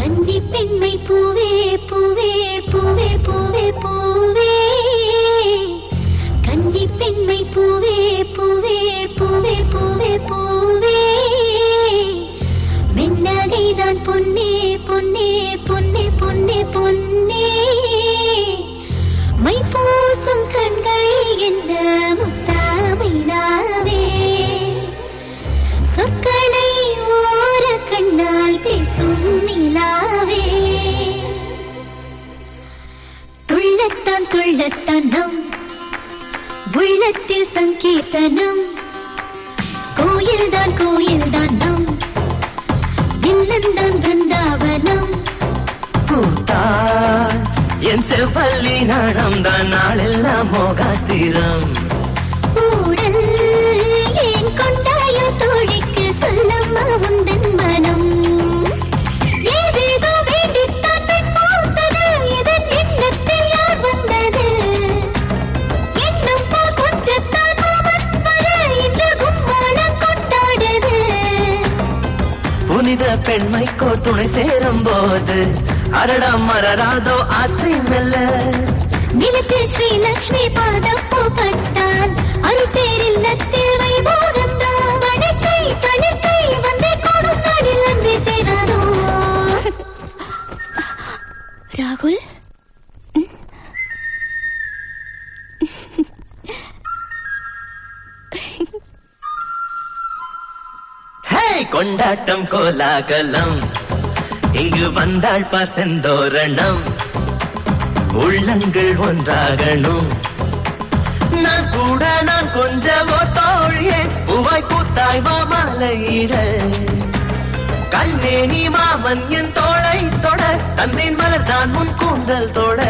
கன்னி பெண்மை பூவே பூவே பூவே பூவே பூவே. கன்னி பெண்மை பூவே பூவே பூவே பூவே பூவே. மென்னகைதான் பொன்னே பொன்னே பொன்னே பொன்னே பொன்னே. மை பூசும் கண்கள் என்ன? துள்ளத்தான் துள்ளத்தான் உள்ளத்தில் சங்கீர்த்தனம். கோயில்தான் கோயில்தான் நம் இல்லந்தான் பிருந்தாவனம். பூத்தாள் என் செவ்வல்லி நடந்தான் நாளெல்லாம் மோகாஸ்திரம். பெண்மைக்கோ துணை சேரும் போது அரடா மரராதோ ஆசை மெல்ல. நிலத்தில் ஸ்ரீ லக்ஷ்மி பாதம் பூப்பட்டால் அருள் சேரில் நத்தில் சேராதோ. ராகுல்? கொண்டாட்டம் கோலாகலம். இங்கு வந்தாள் பார் செந்தோரணம் உள்ளங்கள் ஒன்றாகணும். நான் கூட நான் கொஞ்சமோ தோழியே உவாய் பூத்தாய் மாமலையிட கண்ணே நீ மாமன் என் தோளை தொட தந்தையின் மலர் தான் முன் கூந்தல் தொட.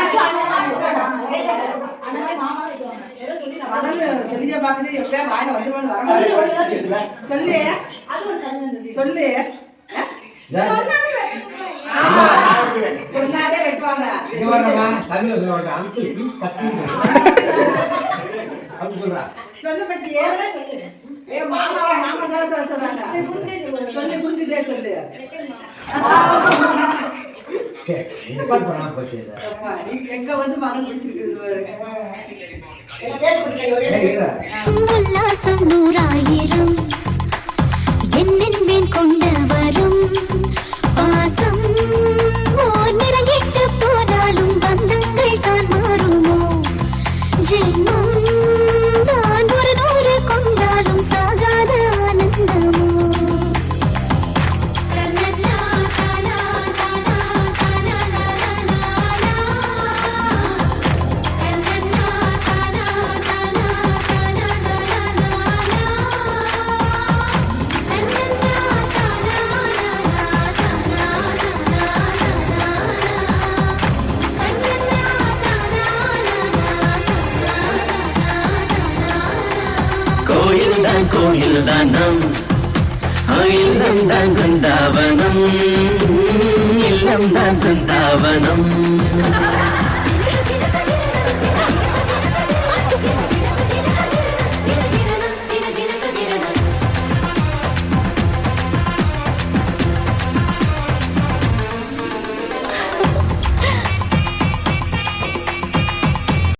வாயில வந்துருவான்னு வர. சொல்லு. சொல்லு. ஆமா. சொன்னாதே வெட்டுவாங்க? சொல்ல பத்தியே ஏ மாமா மாமா தானே சொல்ல சொல்றாங்க. சொல்லு குடிச்சுட்டே சொல்லு எங்க வந்து மனம் பிடிச்சிருக்குது ஏய், ఉల్లాసం నూరాయిరం கோயில் தான் நம் இல்லம் தான் பிருந்தாவனம் இல்லம் தான் பிருந்தாவனம்